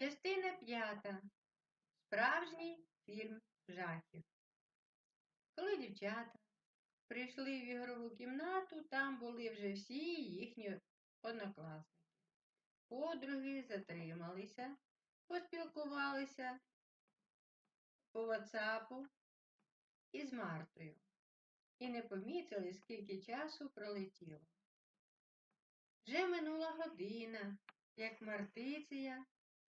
Частина п'ята. Справжній фільм жахів. Коли дівчата прийшли в ігрову кімнату, там були вже всі їхні однокласники. Подруги затрималися, поспілкувалися по ватсапу із Мартою і не помітили, скільки часу пролетіло. Вже минула година, як Мартиція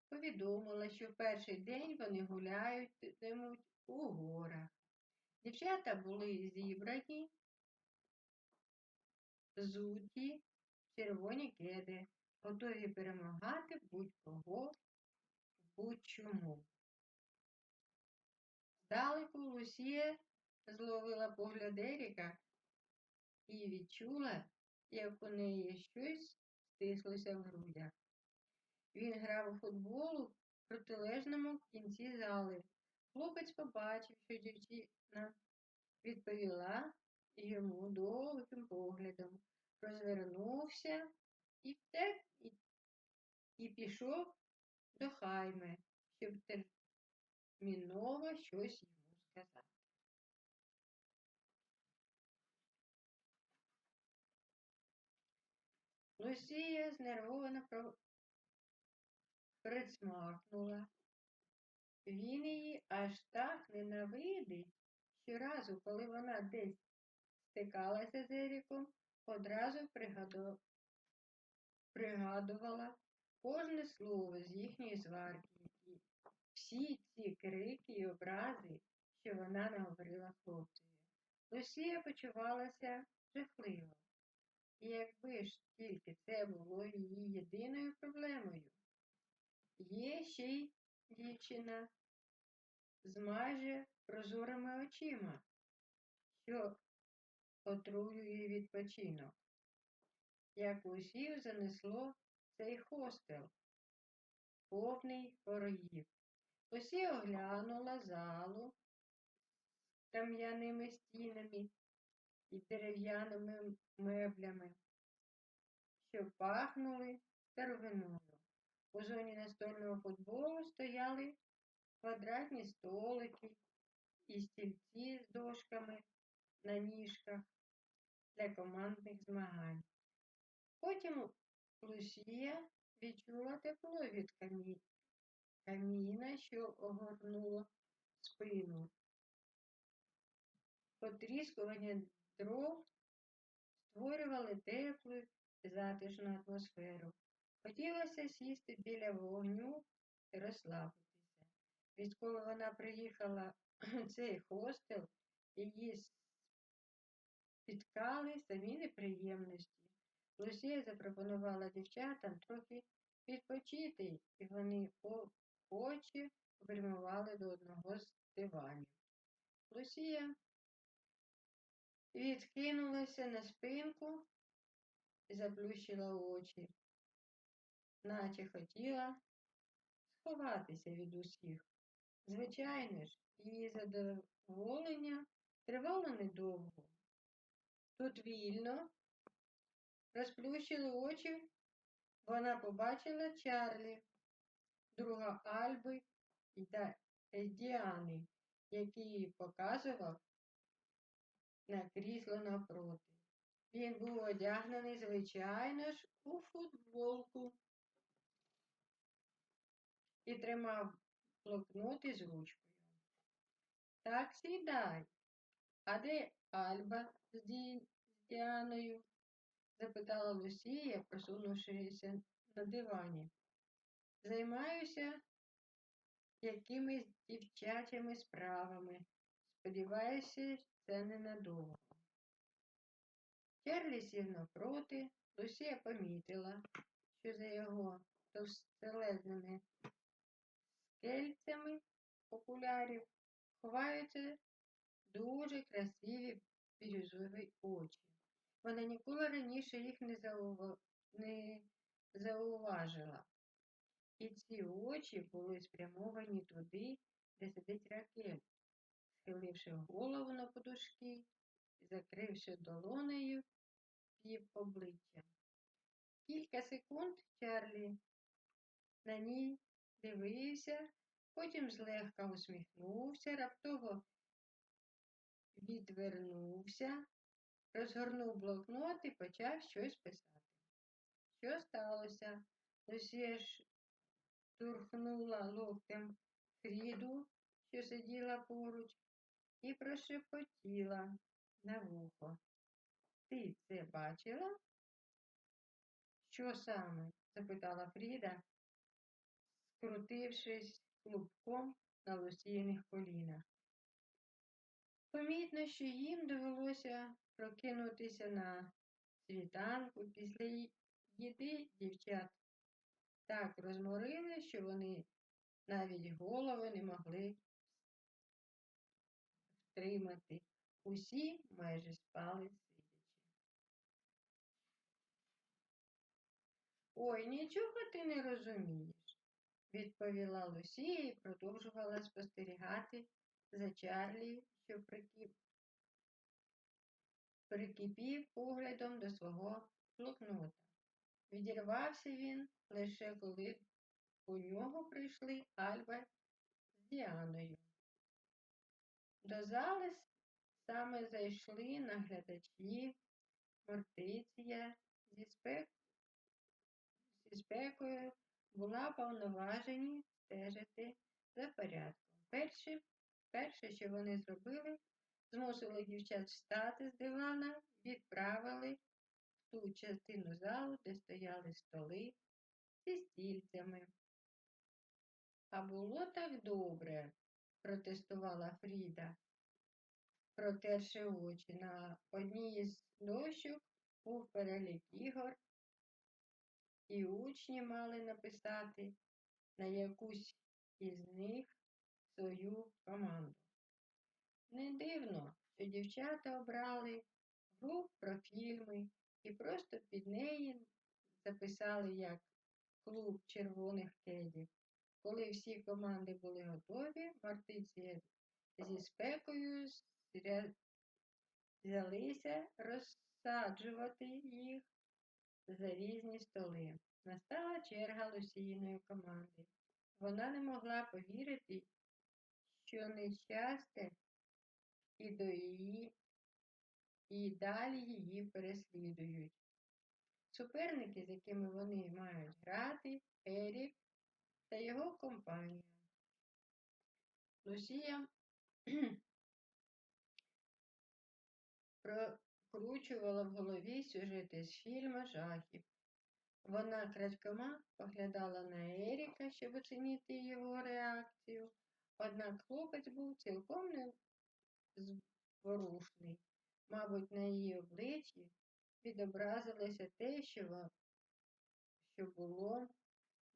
повідомила, що в перший день вони гуляютимуть у горах. Дівчата були зібрані, зуті, червоні кеди, готові перемагати будь-кого, будь-чому. Здалеку Лусія зловила погляд Еріка і відчула, як у неї щось стислося в грудях. Він грав у футбол у протилежному кінці зали. Хлопець побачив, що дівчина відповіла йому довгим поглядом, розвернувся і втек і, і пішов до хайми, щоб терміново щось йому сказати. Лусія знервовано присмакнула. Він її аж так ненавидить. Щоразу, коли вона десь стикалася з Еріком, одразу пригадувала кожне слово з їхньої сварки і всі ці крики і образи, що вона наговорила хлопцеві. Лусія почувалася жахливо. І якби ж тільки це було її єдиною проблемою. Є ще й дівчина з майже прозорими очима, що отруює відпочинок. Як усіх занесло цей хостел, повний ворогів. Усі оглянула залу з кам'яними стінами і дерев'яними меблями, що пахнули старовиною. У зоні настольного футболу стояли квадратні столики і стільці з дошками на ніжках для командних змагань. Потім Лусія відчула тепло від камі... каміна, що огорнуло спину. Потріскування дров створювали теплу затишну атмосферу. Хотілося сісти біля вогню і розслабитися. Відколи вона приїхала в цей хостел, її спіткали самі неприємності. Лусія запропонувала дівчатам трохи відпочити, і вони охоче прямували до одного з диванів. Лусія відкинулася на спинку і заплющила очі, наче хотіла сховатися від усіх. Звичайно ж, її задоволення тривало недовго. Тут вільно розплющили очі, вона побачила Чарлі, друга Альби та Діани, який показував на крісло навпроти. Він був одягнений, звичайно ж, у футболку і тримав блокнот із ручкою. Так сідай. А де Альба з, Ді... з Діаною? запитала Лусія, просунувшися на дивані. Займаюся якимись дівчачими справами. Сподіваюся, це ненадовго. Чарлі сів навпроти, Лусія помітила, що за його товстелезними скельцями окулярів ховаються дуже красиві бірюзові очі. Вона ніколи раніше їх не, заува... не зауважила. І ці очі були спрямовані туди, де сидить Ракель, схиливши голову на подушки і закривши долонею пів обличчя. Кілька секунд Чарлі на ній дивився, потім злегка усміхнувся, раптово відвернувся, розгорнув блокнот і почав щось писати. Що сталося? Лусія ж турхнула локтем Фріду, що сиділа поруч, і прошепотіла на вухо. Ти це бачила? Що саме? запитала Фріда, скрутившись клубком на лусійних колінах. Помітно, що їм довелося прокинутися на світанку після їди дівчат так розморили, що вони навіть голови не могли втримати. Усі майже спали сидячи. Ой, нічого ти не розумієш, відповіла Лусія і продовжувала спостерігати за Чарлі, що прикіп... прикипів поглядом до свого блокнота. Відірвався він лише коли у нього прийшли Альба з Діаною. До зали саме зайшли наглядачі Мортиція зі, спек... зі спекою була повноважені стежити за порядком. Перше, перше, що вони зробили, змусили дівчат встати з дивана, відправили в ту частину залу, де стояли столи зі стільцями. А було так добре, протестувала Фріда, протерши очі. На одній із дощок був перелік ігор, і учні мали написати на якусь із них свою команду. Не дивно, що дівчата обрали гру про фільми і просто під неї записали як клуб червоних кедів. Коли всі команди були готові, Мартиція зі спекою взялися розсаджувати їх за різні столи. Настала черга Лусіїної команди. Вона не могла повірити, що нещастя і до її, і далі її переслідують. Суперники, з якими вони мають грати, Ерік та його компанія. Лусія прокручувала в голові сюжети з фільму жахів. Вона крадькома поглядала на Еріка, щоб оцінити його реакцію, однак хлопець був цілком незворушний. Мабуть, на її обличчі відобразилося те, що, було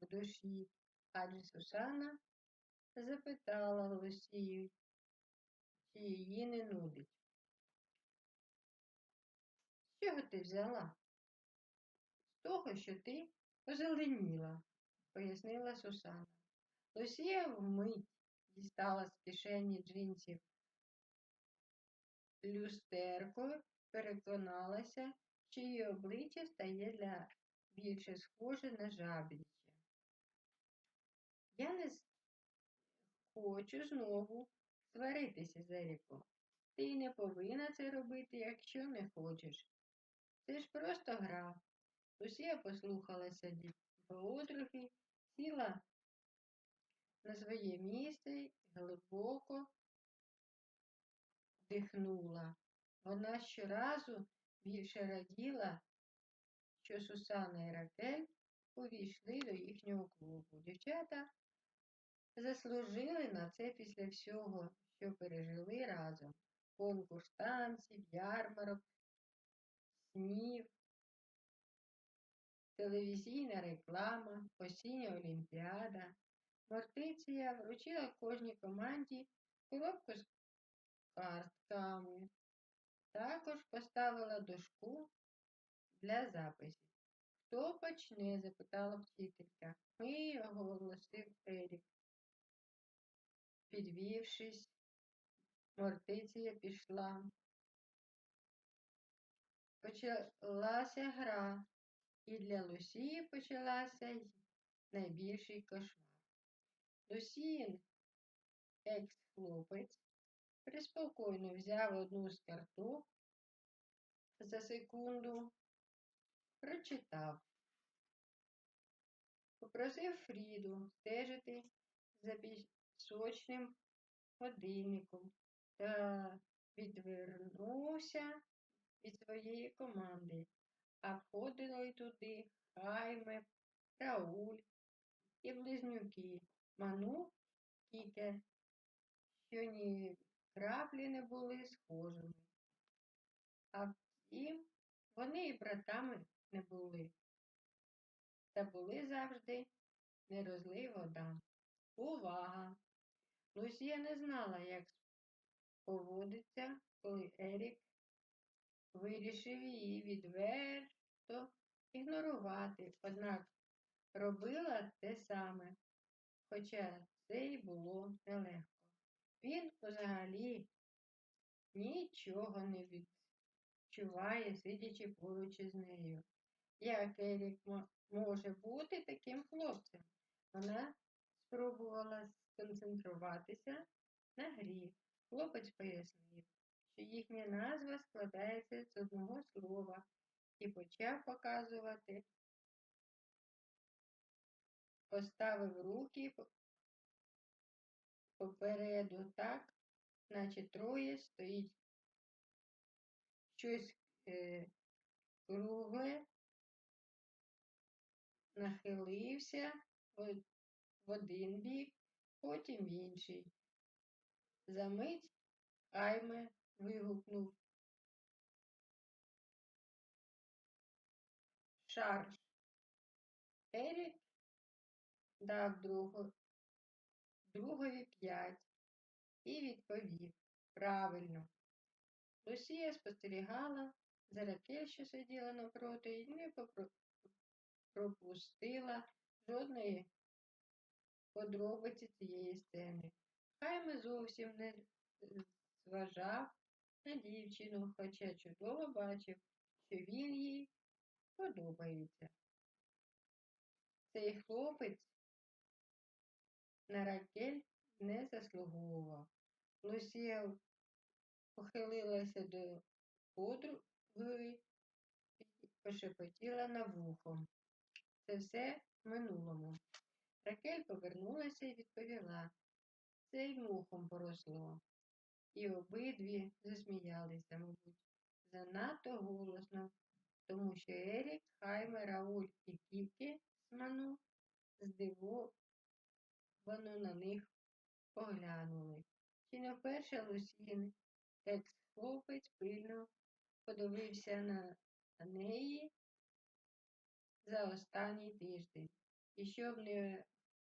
в душі, адже Сусана запитала Лусію, чи її не нудить. Чого ти взяла? З того, що ти позеленіла, пояснила Сусана. Лусія вмить дістала з кишені джинсів люстерко, переконалася, що її обличчя стає для більше схоже на жабріще. Я не хочу знову сваритися з Еріком. Ти не повинна це робити, якщо не хочеш. Це ж просто гра. Лусія послухалася подруги, сіла на своє місце і глибоко дихнула. Вона щоразу більше раділа, що Сусана і Ракель увійшли до їхнього клубу. Дівчата заслужили на це після всього, що пережили разом. Конкурс танців, ярмарок, снів, телевізійна реклама, осіння олімпіада. Мортиція вручила кожній команді коробку з картками. Також поставила дошку для записів. Хто почне? запитала вчителька. Ми його оголосив Ерік. Підвівшись, Мортиція пішла. Почалася гра, і для Лусії почалася найбільший кошмар. Лусін, екс-хлопець, приспокійно взяв одну з карток за секунду, прочитав. Попросив Фріду стежити за пісочним годинником та відвернувся від своєї команди, а входили туди Хайме, Рауль і близнюки, Ману, Кіке, що ні краплі не були схожими. А втім, вони і братами не були. Та були завжди не розлий вода. Увага! Лусія не знала, як поводиться, коли Ерік вирішив її відверто ігнорувати, однак робила те саме, хоча це й було нелегко. Він взагалі нічого не відчуває, сидячи поруч із нею. Як Ерік може бути таким хлопцем? Вона спробувала сконцентруватися на грі. Хлопець пояснив, що їхня назва складається з одного слова. І почав показувати, поставив руки попереду так, наче троє стоїть. Щось е, кругле, нахилився в один бік, потім в інший. Замить Айме вигукнув Шарж. Ерік дав другу, другові п'ять і відповів правильно. Лусія спостерігала за що сиділа навпроти, і не пропустила жодної подробиці цієї сцени. Хайме зовсім не зважав на дівчину, хоча чудово бачив, що він їй подобається. Цей хлопець на Ракель не заслуговував. Лусія похилилася до подруги і пошепотіла на вухо. Це все в минулому. Ракель повернулася і відповіла. Це й мухом поросло. І обидві засміялися, мабуть, занадто голосно, тому що Ерік, Хайме, Рауль і Кікі з Ману здивовано на них поглянули. Чи не вперше Лусін, екс-хлопець пильно подивився на неї за останній тиждень. І щоб не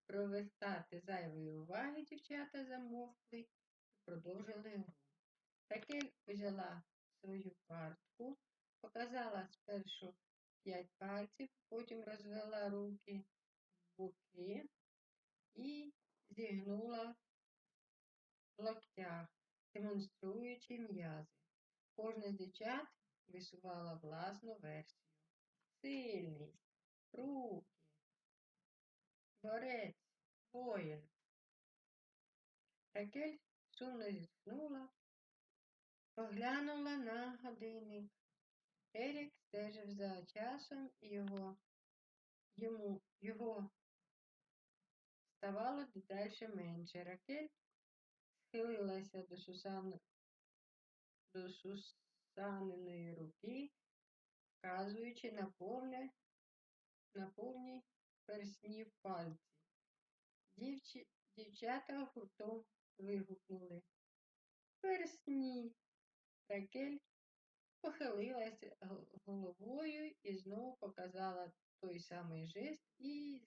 провертати зайвої уваги, дівчата замовкли продовжили гру. Такель взяла свою картку, показала спершу п'ять пальців, потім розвела руки в боки і зігнула в локтях, демонструючи м'язи. Кожна з дівчат висувала власну версію. Сильний, руки, борець, воїн. Ракель сумно зітхнула, поглянула на годинник. Ерік стежив за часом його, йому, його ставало дедалі менше. Ракель схилилася до Сусани, до Сусаниної руки, вказуючи на повне, на повні перснів пальці. Дівчі, дівчата гуртом вигукнули. Персні. Ракель похилилася головою і знову показала той самий жест і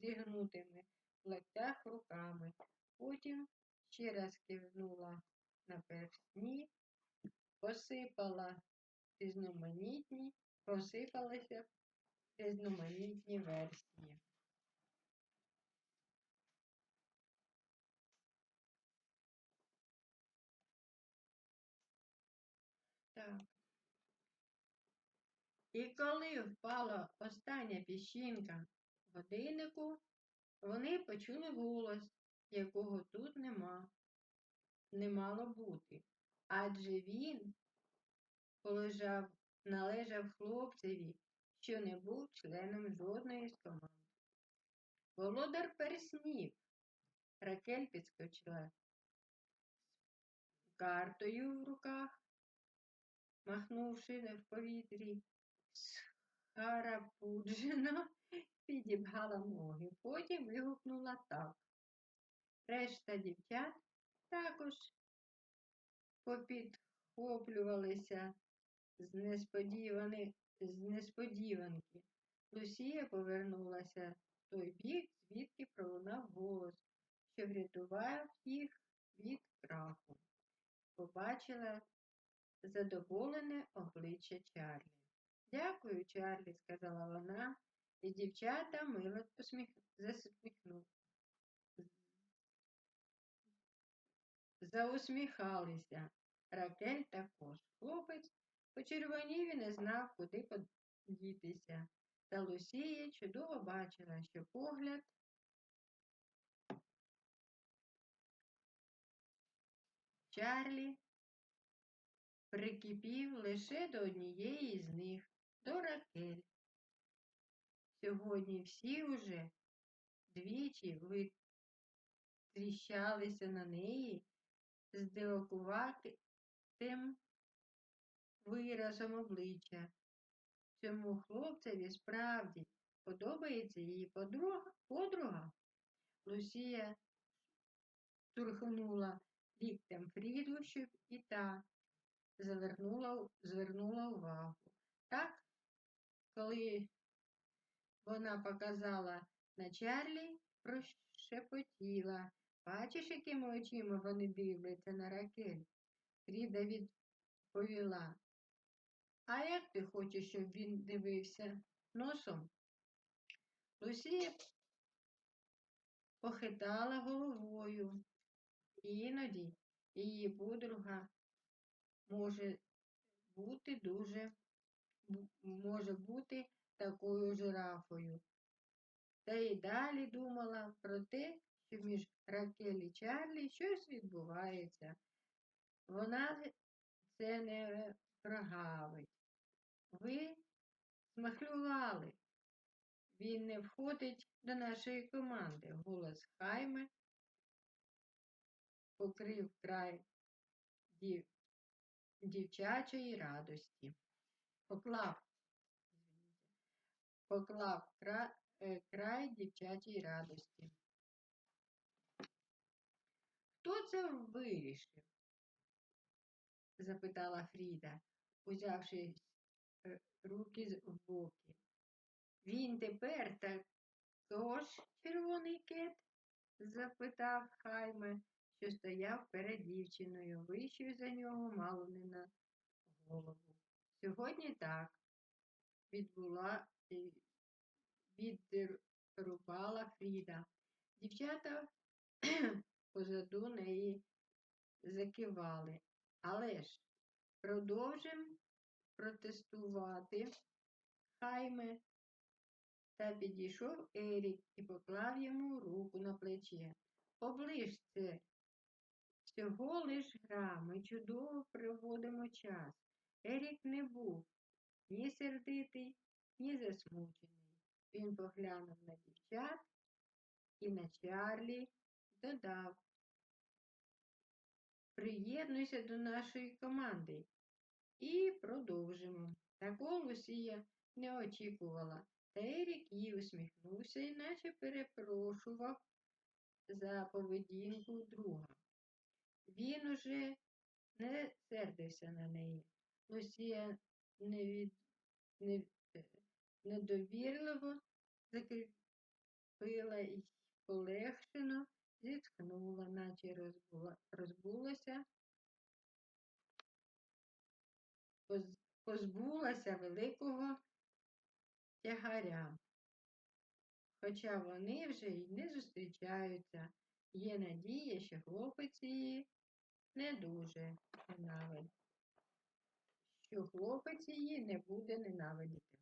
зігнутими в локтях руками. Потім ще раз кивнула на персні, посипала різноманітні, посипалися різноманітні версії. Так. І коли впала остання піщинка годиннику, вони почули голос, якого тут нема, не мало бути. Адже він полежав, належав хлопцеві, що не був членом жодної з команд. Володар переснів. Ракель підскочила з картою в руках, махнувши в повітрі, схарапуджено підібгала ноги, потім вигукнула так. Решта дівчат також попідхоплювалися з, несподівани... з несподіванки. Лусія повернулася в той бік, звідки пролунав голос, що врятував їх від краху. Побачила задоволене обличчя Чарлі. Дякую, Чарлі, сказала вона, і дівчата мило посміх... засміхнули. Заусміхалися. Ракель також. Хлопець почервонів і не знав, куди подітися. Та Лусія чудово бачила, що погляд Чарлі прикипів лише до однієї з них, до Ракель. Сьогодні всі уже двічі витріщалися на неї з дивакуватим виразом обличчя. Цьому хлопцеві справді подобається її подруга. подруга. Лусія турхнула ліктем Фріду, щоб і та завернула, звернула увагу. Так, коли вона показала на Чарлі, прошепотіла. Бачиш, якими очима вони дивляться на ракель? Фріда відповіла. А як ти хочеш, щоб він дивився носом? Лусія похитала головою. Іноді її подруга може бути дуже може бути такою жирафою. Та й далі думала про те, що між Ракель і Чарлі щось відбувається. Вона це не прогавить. Ви змахлювали. Він не входить до нашої команди. Голос Хайме покрив край дів... дівчачої радості. Поклав, поклав кра... Е, край дівчачій радості. Хто це вирішив? запитала Фріда, узявши е, руки в боки. Він тепер також червоний кит? запитав Хайме, що стояв перед дівчиною, вищою за нього мало не на голову. Сьогодні так відбула відрубала Фріда. Дівчата позаду неї закивали. Але ж продовжимо протестувати хайме. Та підійшов Ерік і поклав йому руку на плече. Оближ це. Всього лиш гра, ми чудово проводимо час. Ерік не був ні сердитий, ні засмучений. Він поглянув на дівчат і на Чарлі додав Приєднуйся до нашої команди і продовжимо. Такого Лусія не очікувала. Та Ерік їй усміхнувся і наче перепрошував за поведінку друга. Він уже не сердився на неї. Невід... не... недовірливо закріпила і полегшено зітхнула, наче розбула... розбулася, позбулася великого тягаря. Хоча вони вже й не зустрічаються, є надія, що хлопець її не дуже ненавидить, хлопець її не буде ненавидіти.